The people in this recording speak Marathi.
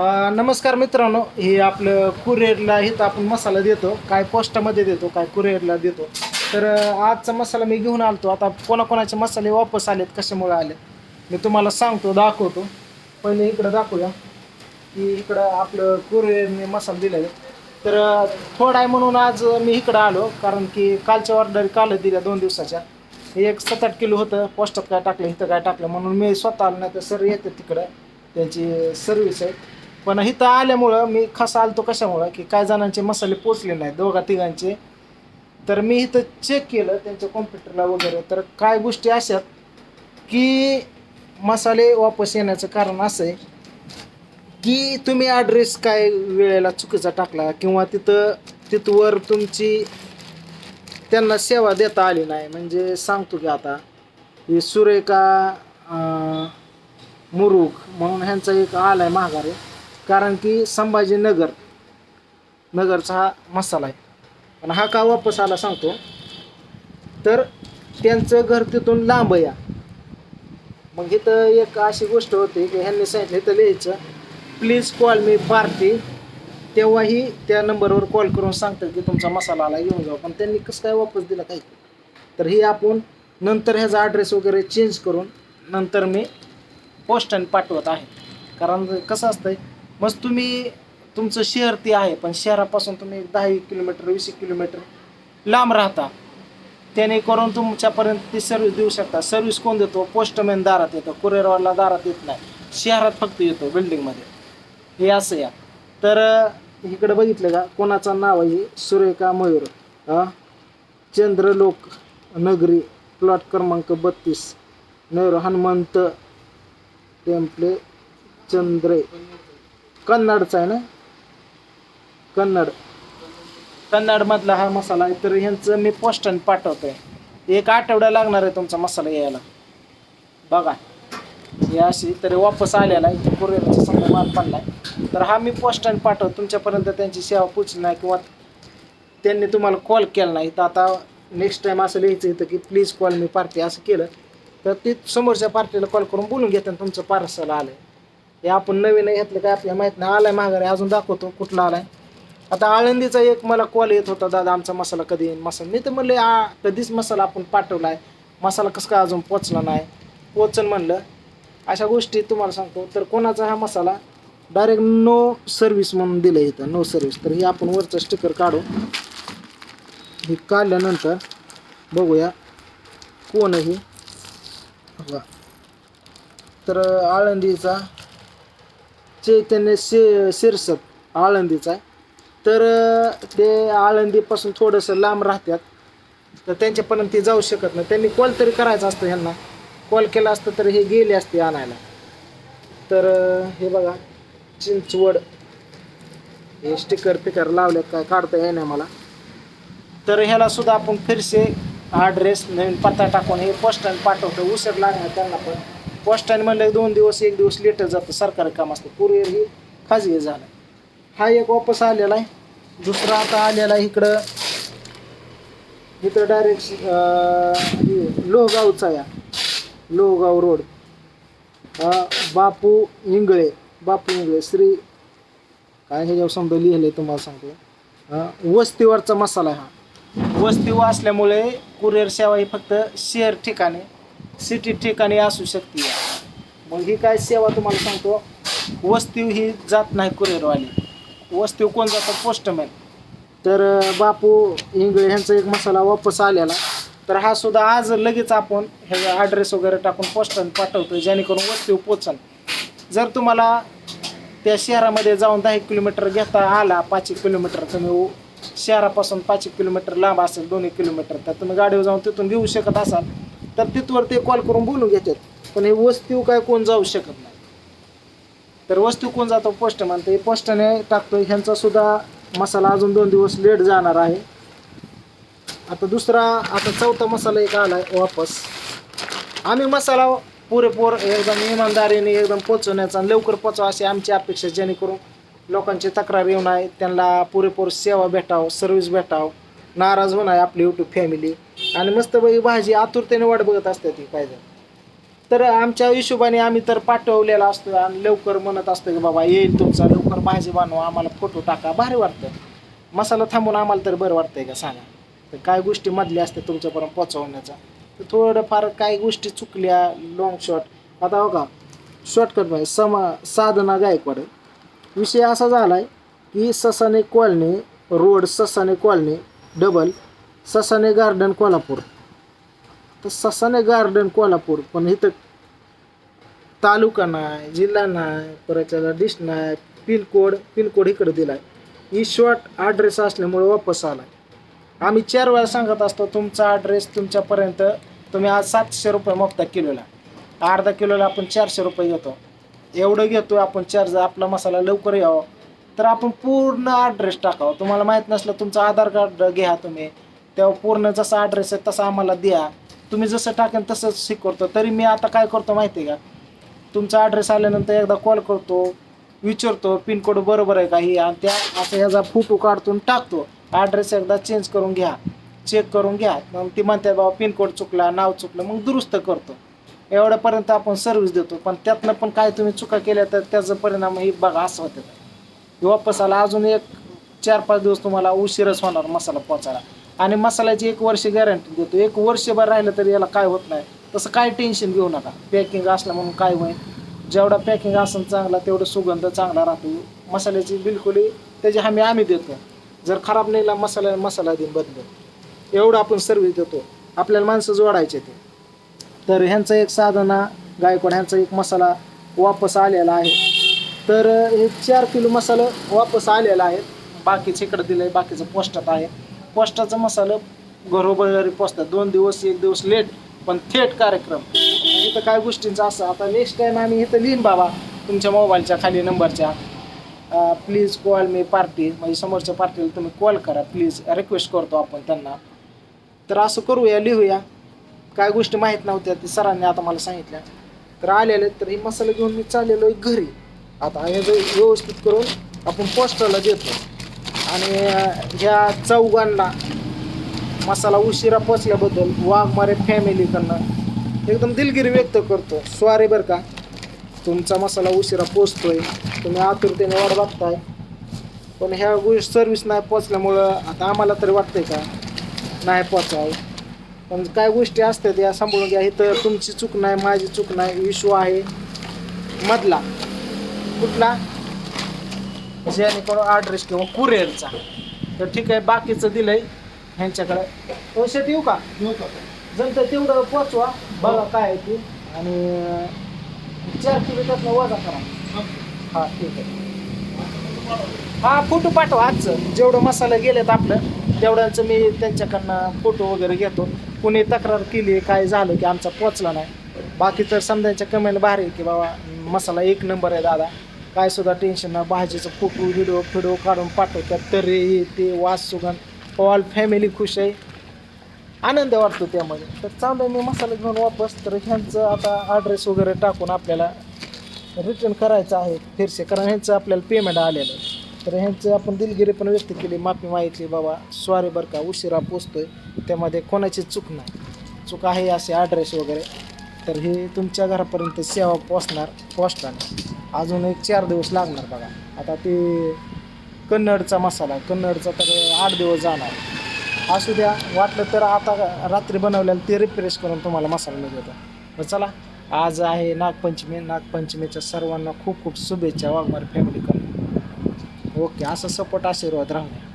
नमस्कार मित्रांनो हे आपलं कुरिअरला इथं आपण मसाला देतो. काय पोस्टामध्ये देतो काय कुरिअरला देतो. तर आजचा मसाला मी घेऊन आलतो. आता कोणाकोणाचे मसाले वापस आलेत कशामुळे आले मी तुम्हाला सांगतो दाखवतो. पहिले इकडं दाखवूया की इकडं आपलं कुरिअरने मसाला दिला आहे. तर थोडा आहे म्हणून आज मी इकडं आलो कारण की कालच्या ऑर्डर काल दिल्या दोन दिवसाच्या. हे एक सात आठ किलो होतं पोस्टात काय टाकलं इथं काय टाकलं म्हणून मी स्वतः आलो नाही तर सर येते तिकडं. त्यांची सर्विस आहे. पण इथं आल्यामुळं मी खासा आलतो कशामुळं की काय जणांचे मसाले पोचले नाही दोघा तिघांचे. तर मी इथं चेक केलं त्यांच्या कॉम्प्युटरला वगैरे. तर काय गोष्टी अशात की मसाले वापस येण्याचं कारण असं आहे की तुम्ही ॲड्रेस काय वेळेला चुकीचा टाकला किंवा तिथं तिथवर तुमची त्यांना सेवा देता आली नाही. म्हणजे सांगतो की आता ही सुरेखा मुरुख म्हणून ह्यांचा एक आला आहे माघारे. कारण की संभाजीनगर नगरचा हा मसाला आहे. पण हा का वापस आला सांगतो. तर त्यांचं घर तिथून लांब या. मग इथं एक अशी गोष्ट होती की ह्यांनी सांगितलं इथं लिहायचं प्लीज कॉल मी पार्टी तेव्हाही त्या नंबरवर कॉल करून सांगतात की तुमचा मसाला आला घेऊन जाऊ. पण त्यांनी कसं काय वापस दिला काही तर ही आपण नंतर ह्याचा ॲड्रेस वगैरे चेंज करून नंतर मी पोस्टाने पाठवत आहे. कारण कसं असतंय मग तुम्ही तुमचं शहर ते आहे पण शहरापासून तुम्ही दहा एक किलोमीटर वीस एक किलोमीटर लांब राहता. त्याने करून तुमच्यापर्यंत ती सर्व्हिस देऊ शकता. सर्व्हिस कोण देतो? पोस्टमॅन दारात येतो. कुरिअरवाला दारात येत नाही. शहरात फक्त येतो बिल्डिंगमध्ये हे असं या. तर इकडं बघितलं का? कोणाचं नाव आहे? सुरेखा मयूर. चंद्रलोक नगरी प्लॉट क्रमांक बत्तीस. नयूर हनुमंत टेम्पले चंद्रे. कन्नडचा आहे ना? कन्नड. कन्नडमधला हा मसाला आहे तर ह्यांचं मी पोस्टाने पाठवतोय. एक आठवडा लागणार आहे तुमचा मसाला यायला. बघा. हे अशी तरी वापस आलेला आहे कुरिअरचा समजा माल पडलाय. तर हा मी पोस्टाने पाठवतो. तुमच्यापर्यंत त्यांची सेवा पोचली नाही किंवा त्यांनी तुम्हाला कॉल केला नाही. तर आता नेक्स्ट टाईम असं लिहायचं येतं की प्लीज कॉल मी पार्टी असं केलं. तर ते समोरच्या पार्टीला कॉल करून बोलून घेतात तुमचं पार्सल आलं हे आपण नवीन घेतलं काय आपल्याला माहीत नाही. आलाय माघारी अजून दाखवतो कुठला आलाय. आता आळंदीचा एक मला कॉल येत होता दादा आमचा मसाला कधी येईल मसाला. मी तर म्हणले आ कधीच मसाला आपण पाठवला आहे मसाला कसं काय अजून पोचला नाही. पोचन म्हणलं. अशा गोष्टी तुम्हाला सांगतो. तर कोणाचा हा मसाला? डायरेक्ट नो सर्व्हिस म्हणून दिलं इथं. नो सर्व्हिस तर हे आपण वरचं स्टिकर काढू. हे काढल्यानंतर बघूया कोण हे. तर आळंदीचा चैतन्य शि शिरसत आळंदीचा आहे. तर ते आळंदीपासून थोडंसं लांब राहतात तर त्यांच्यापर्यंत ते जाऊ शकत नाही. त्यांनी कॉल तरी करायचा असतं ह्यांना. कॉल केला असतं तर हे गेले असते आणायला. तर हे बघा चिंचवड. हे स्टिकर पिकर लावले काय काढता येईना मला. तर ह्याला सुद्धा आपण फिरसे ॲड्रेस नवीन पत्ता टाकून हे पोस्टाने पाठवतो. उशीर लागणार त्यांना पण. पोस्टाने म्हणलं दोन दिवस एक दिवस लेटर जातं सरकारी काम असतं. कुरिअर ही खाजगी झालं. हा एक वापस आलेला आहे. दुसरा आता आलेला आहे इकडं. इकडं डायरेक्ट लोहगावचा या. लोहगाव रोड बापू इंगळे बापू इंगळे श्री काय ह्याच्यावर समजा लिहिलं तुम्हाला सांगतो. वस्तीवरचा मसाला हा. वस्तीवर असल्यामुळे कुरिअर सेवा ही फक्त शहर ठिकाणी सिटी ठिकाणी असू शकते. मग ही काय सेवा तुम्हाला सांगतो? वस्तीव ही जात नाही कुरिअरवाली वस्तीव कोण जातं? पोस्टमॅन. तर बापू इंगळे ह्यांचा एक मसाला वापस आलेला. तर हा सुद्धा आज लगेच आपण हे ॲड्रेस वगैरे टाकून पोस्टाने पाठवतो जेणेकरून वस्तीवर पोचन. जर तुम्हाला त्या शहरामध्ये जाऊन दहा एक किलोमीटर घेता आला पाच एक किलोमीटर तुम्ही शहरापासून पाच एक किलोमीटर लांब असेल दोन किलोमीटर तर तुम्ही गाडीवर जाऊन तिथून घेऊ शकत असाल. तर तिथवर ते कॉल करून बोलून घेतात. पण हे वस्तू काय कोण जाऊ शकत नाही. तर वस्तू कोण जातो? पोस्ट तर हे पोस्टाने टाकतो ह्यांचा सुद्धा मसाला अजून दोन दिवस लेट जाणार आहे. आता दुसरा आता चौथा मसाला एक आला आहे वापस. आम्ही मसाला पुरेपूर एकदम इमानदारीने एकदम पोचवण्याचा आणि लवकर पोचवा अशी आमची अपेक्षा जेणेकरून लोकांची तक्रार येऊ नये. त्यांना पुरेपूर सेवा भेटावं सर्व्हिस भेटावं. नाराज होणार आपली यूट्यूब फॅमिली आणि मस्तपैकी भाजी आतुरतेने वाट बघत असते ती पाहिजे तर आमच्या हिशोबाने आम्ही तर पाठवलेला असतो आणि लवकर म्हणत असतो की बाबा येईल तुमचा लवकर भाजी बनवा आम्हाला फोटो टाका भारी वाटतं. मसाला थांबून आम्हाला तर बरं वाटतंय का सांगा. तर काय गोष्टी मधल्या असते तुमच्यापर्यंत पोचवण्याचा तर थोडंफार काही गोष्टी चुकल्या लॉंग शॉट आता हो का शॉर्टकट पाहिजे समा साधना गायकवाड. विषय असा झाला आहे की Sasane colony road Sasane colony double Sasane garden Kolhapur. तर ससाने गार्डन कोल्हापूर पण इथं तालुका नाही जिल्हा नाही परत त्याला डिस्ट नाही पिनकोड पिनकोड इकडे दिला आहे ही शॉर्ट ॲड्रेस असल्यामुळे वापस आला आम्ही चार वेळा सांगत असतो तुमचा ॲड्रेस तुमच्यापर्यंत तुम्ही आज सातशे रुपये मोफता किलोला. अर्धा किलोला आपण चारशे रुपये घेतो. एवढं घेतो आपण चार्ज आपला मसाला लवकर यावं. तर आपण पूर्ण ॲड्रेस टाकावं. तुम्हाला माहीत नसलं तुमचं आधार कार्ड घ्या तुम्ही. तेव्हा पूर्ण जसा ॲड्रेस आहे तसा आम्हाला द्या. तुम्ही जसं टाकेन तसंच शिकवतो. तरी मी आता काय करतो माहिती आहे का? तुमचा ॲड्रेस आल्यानंतर एकदा कॉल करतो विचारतो पिनकोड बरोबर आहे का ही? आणि त्या असं ह्याचा फोटो काढतून टाकतो. ॲड्रेस एकदा चेंज करून घ्या. चेक करून घ्या. मग ती म्हणते बाबा पिनकोड चुकला नाव चुकलं. मग दुरुस्त करतो. एवढ्यापर्यंत आपण सर्व्हिस देतो. पण त्यातनं पण काय तुम्ही चुका केल्या तर त्याचा परिणाम ही बघा असं होतं. वापस आला अजून एक चार पाच दिवस तुम्हाला उशीरच होणार मसाला पोचायला. आणि मसाल्याची एक वर्ष गॅरंटी देतो. एक वर्षभर राहिलं तरी याला काय होत नाही. तसं काय टेन्शन घेऊ नका. पॅकिंग असलं म्हणून काय होईल? जेवढा पॅकिंग असेल चांगला तेवढं सुगंध चांगला राहतो. मसाल्याची बिलकुल त्याची हमी आम्ही देतो. जर खराब नेला मसाला मसाला देऊन बदलून एवढं आपण सर्विस देतो. आपल्याला माणसं जोडायचे ते. तर ह्यांचं एक साधना गायकवाड ह्यांचा एक मसाला वापस आलेला आहे. तर हे चार किलो मसाला वापस आलेला आहे. बाकीचे इकडं दिलं आहे बाकीचं पोस्टात आहे. पोस्टाचं मसाला घरोघरी पोचतात दोन दिवस एक दिवस लेट पण थेट कार्यक्रम. इथं काय गोष्टींचं असं आता नेक्स्ट टाईम आम्ही इथं लिहीन बाबा तुमच्या मोबाईलच्या खाली नंबरच्या. प्लीज कॉल मी पार्टी म्हणजे समोरच्या पार्टीला तुम्ही कॉल करा प्लीज रिक्वेस्ट करतो आपण त्यांना. तर असं करूया लिहूया. काय गोष्टी माहीत नव्हत्या ते सरांनी आता मला सांगितल्या. तर आलेले तर हे मसाले घेऊन मी चाललेलो आहे घरी. आता हे जे व्यवस्थित करून आपण पोस्टरला देतो. आणि ह्या चौघांना मसाला उशिरा पोचल्याबद्दल वाघमारे फॅमिलीकडनं एकदम दिलगिरी व्यक्त करतो. स्वारी बरं का. तुमचा मसाला उशिरा पोचतोय. तुम्ही आतुरतेने वाट बघताय. पण ह्या गोष्ट सर्व्हिस नाही पोचल्यामुळं आता आम्हाला तरी वाटतंय का? नाही पोचावं. पण काय गोष्टी असतात या सांभाळून घ्या. इथं तुमची चूक नाही माझी चूक नाही. विश्व आहे मधला. कुठला? जेणेकरून ॲड्रेस किंवा कुरिअरचा. तर ठीक आहे बाकीचं दिलंय ह्यांच्याकडे. पैसे देऊ का? जमतं तेवढं पोचवा बघा काय आहे ते. आणि चार किलो त्यातनं वजा करा. हा ठीक आहे. हा फोटो पाठवा आजचं. जेवढं मसाला गेलेत आपलं तेवढ्यांचं मी त्यांच्याकडनं फोटो वगैरे घेतो. कुणी तक्रार केली काय झालं की आमचा पोचला नाही. बाकी तर समजायच्या कमेंट भारी आहे की बाबा मसाला एक नंबर आहे दादा. काय सुद्धा टेन्शन ना भाजीचं फोटो व्हिडिओ फिडिओ काढून पाठवतात. तरी हे ते वास सुगंध. ऑल फॅमिली खुश आहे. आनंद वाटतो त्यामध्ये. तर चांगलं मी मसाला घेऊन वापस. तर ह्यांचं आता ॲड्रेस वगैरे टाकून आपल्याला रिटर्न करायचं आहे. फिरसे कारण ह्यांचं आपल्याला पेमेंट आलेलं आहे. तर ह्यांचं आपण दिलगिरी पण व्यक्त केली. माफी मागितली बाबा सॉरी बरं का उशिरा पोचतोय. त्यामध्ये कोणाची चूक नाही. चूक आहे असे ॲड्रेस वगैरे. तर हे तुमच्या घरापर्यंत सेवा पोचणार पोचताना अजून एक चार दिवस लागणार बघा. आता ते कन्नडचा मसाला कन्नडचा तर आठ दिवस जाणार. असू द्या वाटलं तर आता रात्री बनवलेलं ते रिफ्रेश करून तुम्हाला मसाला मिळतो मग चला. आज आहे नागपंचमी नागपंचमीच्या सर्वांना खूप खूप शुभेच्छा वाघमार फॅमिलीकडून ओके असं सपोर्ट आशीर्वाद राहू द्या.